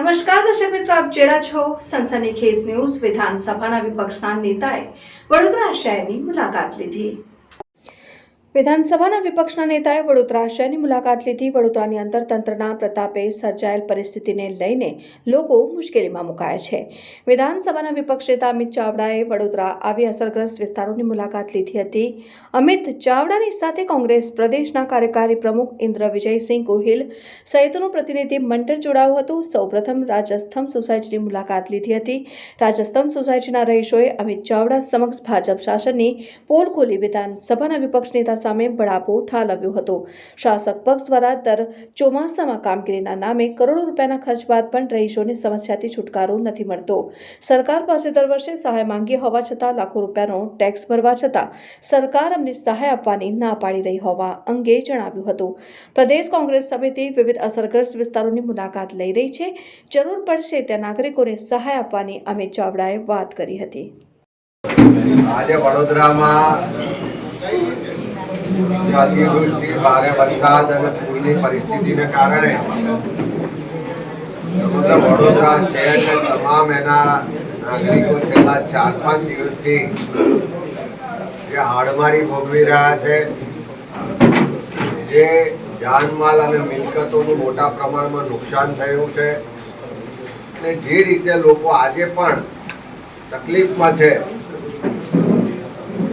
નમસ્કાર દર્શક મિત્રો, આપ જેડા છો સનસની ખેસ ન્યૂઝ વિધાનસભાના વિપક્ષના નેતાએ વડોદરા શહેરની મુલાકાત લીધી. વિધાનસભાના વિપક્ષના નેતાએ વડોદરા શહેરની મુલાકાત લીધી. વડોદરાની અંદર તંત્રના પ્રતાપે સર્જાયેલ પરિસ્થિતિને લઈને લોકો મુશ્કેલીમાં મુકાયા છે. વિધાનસભાના વિપક્ષ નેતા અમિત ચાવડાએ વડોદરા આવી અસરગ્રસ્ત વિસ્તારોની મુલાકાત લીધી હતી. અમિત ચાવડાની સાથે કોંગ્રેસ પ્રદેશના કાર્યકારી પ્રમુખ ઇન્દ્ર વિજયસિંહ ગોહિલ સહિતનું પ્રતિનિધિ મંડળ જોડાયું હતું. સૌપ્રથમ રાજસ્થમ સોસાયટીની મુલાકાત લીધી હતી. રાજસ્થમ સોસાયટીના રહીશોએ અમિત ચાવડા સમક્ષ ભાજપ શાસનની પોલ ખોલી. વિધાનસભાના વિપક્ષ નેતા સામે બળાપો ઠાલવ્યો હતો. શાસક પક્ષ દ્વારા દર ચોમાસામાં કામગીરીના નામે કરોડો રૂપિયાના ખર્ચ બાદ પણ રહીશોની સમસ્યાથી છુટકારો નથી મળતો. સરકાર પાસે દર વર્ષે સહાય માંગી હોવા છતાં લાખો રૂપિયાનો ટેક્સ ભરવા છતાં સરકાર અમને સહાય આપવાની ના પાડી રહી હોવા અંગે જણાવ્યું હતું. પ્રદેશ કોંગ્રેસ સમિતિ વિવિધ અસરગ્રસ્ત વિસ્તારોની મુલાકાત લઈ રહી છે. જરૂર પડશે ત્યાં નાગરિકોને સહાય આપવાની અમિત ચાવડાએ વાત કરી હતી. આજે વડોદરામાં અતિવૃષ્ટિ ભારે વરસાદ અને પૂરની પરિસ્થિતિને કારણે વડોદરા શહેરના તમામ એના નાગરિકો છેલ્લા ચાર પાંચ દિવસથી જે હાડમારી ભોગવી રહ્યા છે, જે જાનમાલ અને મિલકતોનું મોટા પ્રમાણમાં નુકસાન થયું છે અને જે રીતે લોકો આજે પણ તકલીફમાં છે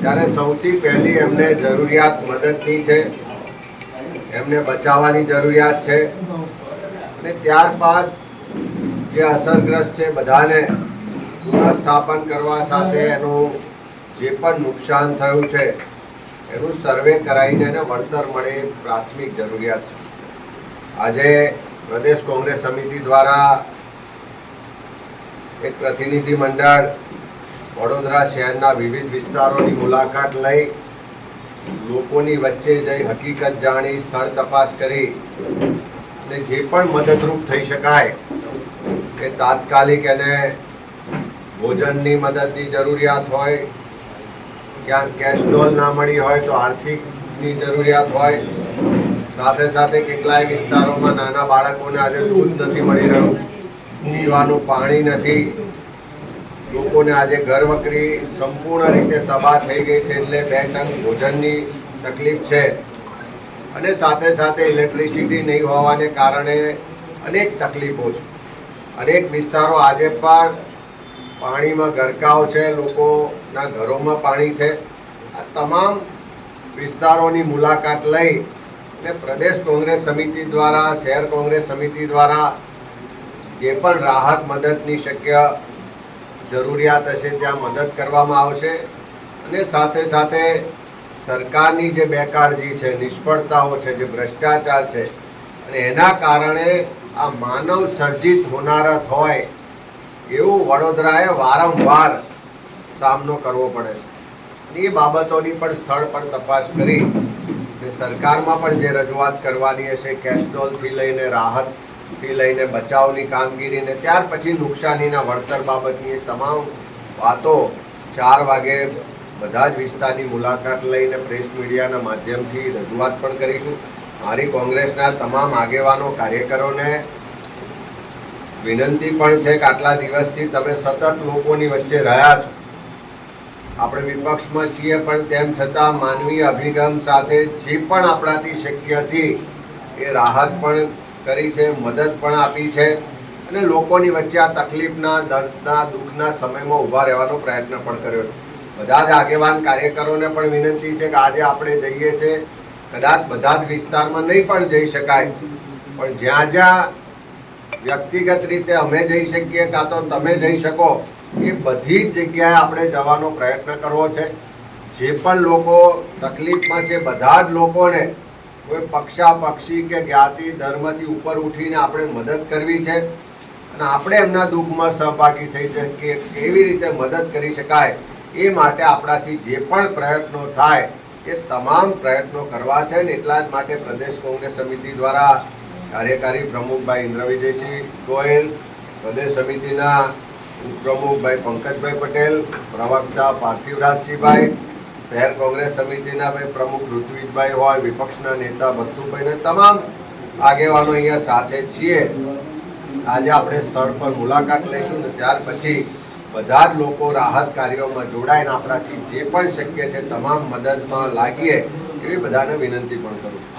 ત્યારે સૌથી પહેલી એમને જરૂરિયાત મદદની છે. એમને બચાવવાની જરૂરિયાત છે. અને ત્યારબાદ જે અસરગ્રસ્ત છે બધાને પુનઃસ્થાપન કરવા સાથે એનું જે પણ નુકસાન થયું છે, એનું સર્વે કરાવીને એને વળતર મળે એ પ્રાથમિક જરૂરિયાત છે. આજે પ્રદેશ કોંગ્રેસ સમિતિ દ્વારા એક પ્રતિનિધિ મંડળ વડોદરા શહેરના વિવિધ વિસ્તારોની મુલાકાત લઈ લોકોની વચ્ચે જઈ હકીકત જાણી, સ્થળ તપાસ કરી અને જે પણ મદદરૂપ થઈ શકાય એ તાત્કાલિક એને ભોજનની મદદની જરૂરિયાત હોય, ક્યાંક કેશ ના મળી હોય તો આર્થિકની જરૂરિયાત હોય, સાથે સાથે કેટલાય વિસ્તારોમાં નાના બાળકોને આજે દૂધ નથી મળી રહ્યું, પીવાનું પાણી નથી લોકોને આજે ઘર વકરી સંપૂર્ણ રીતે તબાહ થઈ ગઈ છે એટલે બે ટંગ ભોજનની તકલીફ છે. અને સાથે સાથે ઇલેક્ટ્રિસિટી નહીં હોવાને કારણે અનેક તકલીફો છે. અનેક વિસ્તારો આજે પણ પાણીમાં ગરકાવ છે, લોકોના ઘરોમાં પાણી છે. આ તમામ વિસ્તારોની મુલાકાત લઈ અને પ્રદેશ કોંગ્રેસ સમિતિ દ્વારા, શહેર કોંગ્રેસ સમિતિ દ્વારા જે પણ રાહત મદદની શક્ય જરૂરિયાત હશે ત્યાં મદદ કરવામાં આવશે અને સાથે સાથે સરકારની જે બેકાળજી છે, નિષ્ફળતાઓ છે, જે ભ્રષ્ટાચાર છે, અને એના કારણે આ માનવ સર્જિત હોનારત હોય એવું વડોદરાએ વારંવાર સામનો કરવો પડે છે. એ બાબતોની પણ સ્થળ પર તપાસ કરી સરકારમાં પણ જે રજૂઆત કરવાની હશે કેસ્ટોલથી લઈને રાહત થી લઈને બચાવની કામગીરીને ત્યાર પછી નુકસાનીના વળતર બાબતની એ તમામ વાતો ચાર વાગે બધા જ વિસ્તારની મુલાકાત લઈને પ્રેસ મીડિયાના માધ્યમથી રજૂઆત પણ કરીશું. મારી કોંગ્રેસના તમામ આગેવાનો, કાર્યકરોને વિનંતી પણ છે કે આટલા દિવસથી તમે સતત લોકોની વચ્ચે રહ્યા છો. આપણે વિપક્ષમાં છીએ પણ તેમ છતાં માનવીય અભિગમ સાથે જે પણ આપણાથી શક્ય હતી એ રાહત પણ કરી છે, મદદ પણ આપી છે અને લોકોની વચ્ચે આ તકલીફના, દર્દના, દુઃખના સમયમાં ઊભા રહેવાનો પ્રયત્ન પણ કર્યો બધા જ આગેવાન કાર્યકરોને પણ વિનંતી છે કે આજે આપણે જઈએ છીએ કદાચ બધા જ વિસ્તારમાં નહીં પણ જઈ શકાય. પણ જ્યાં જ્યાં વ્યક્તિગત રીતે અમે જઈ શકીએ, કાં તો તમે જઈ શકો, એ બધી જ જગ્યાએ આપણે જવાનો પ્રયત્ન કરવો છે. જે પણ લોકો તકલીફમાં છે, બધા જ લોકોને કોઈ પક્ષા, પક્ષી કે જ્ઞાતિ, ધર્મથી ઉપર ઉઠીને આપણે મદદ કરવી છે અને આપણે એમના દુઃખમાં સહભાગી થઈ શકીએ કેવી રીતે મદદ કરી શકાય એ માટે આપણાથી જે પણ પ્રયત્નો થાય એ તમામ પ્રયત્નો કરવા છે ને એટલા જ માટે પ્રદેશ કોંગ્રેસ સમિતિ દ્વારા કાર્યકારી પ્રમુખભાઈ ઇન્દ્ર વિજયસિંહ ગોયલ, પ્રદેશ સમિતિના ઉપપ્રમુખભાઈ પંકજભાઈ પટેલ, પ્રવક્તા પાર્થિવરાજસિંહભાઈ શહેર કોંગ્રેસ સમિતિના ભાઈ પ્રમુખ ઋત્વિજભાઈ હોય, વિપક્ષના નેતા ભત્તુભાઈ ને તમામ આગેવાનો અહીંયા સાથે છીએ. આજે આપણે સ્થળ પર મુલાકાત લઈશું ને ત્યાર પછી બધા જ લોકો રાહત કાર્યોમાં જોડાઈને આપણાથી જે પણ શક્ય છે, તમામ મદદમાં લાગીએ, એવી બધાને વિનંતી પણ કરું